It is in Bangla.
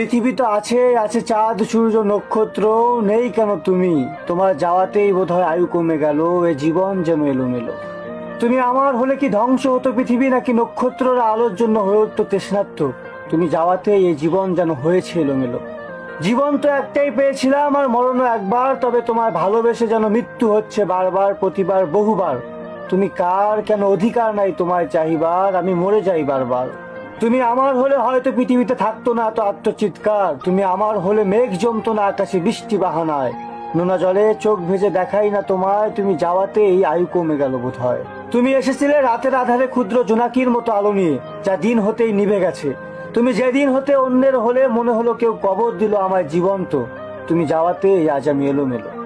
পৃথিবী তো আছে আছে চাঁদ, সূর্য, নক্ষত্র, নেই কেন তুমি? তোমার যাওয়াতেই বোধহয় আয়ু কমে গেল, এ জীবন যেন এলোমেলো। তুমি আমার হলে কি ধ্বংস হতো পৃথিবী, নাকি নক্ষত্রের আলোর জন্য হয়ে উঠতো তৃষ্ণার্ত? তুমি যাওয়াতেই এই জীবন যেন হয়েছে এলোমেলো। জীবন তো একটাই পেয়েছিলাম আর মরণও একবার, তবে তোমার ভালোবেসে যেন মৃত্যু হচ্ছে বারবার, প্রতিবার, বহুবার। তুমি কার? কেন অধিকার নাই তোমায় চাহিবার? আমি মরে যাই বারবার। তুমি আমার হলে হয়তো পৃথিবীতে থাকতো না, এত আত্মচিৎকার। তুমি আমার হলে মেঘ জমতো না, আকাশে বৃষ্টি বাহানায়। নোনা জলে চোখ ভেজে দেখাই না তোমায়, তুমি যাওয়াতে এই আয়ু কমে গেল বোধ হয় তুমি এসেছিলে রাতের আধারে ক্ষুদ্র জোনাকির মতো আলো নিয়ে, যা দিন হতেই নিভে গেছে। তুমি যেদিন হতে অন্যের হলে মনে হলো কেউ কবর দিল আমায় জীবন্ত। তুমি যাওয়াতেই আজ আমি এলোমেলো।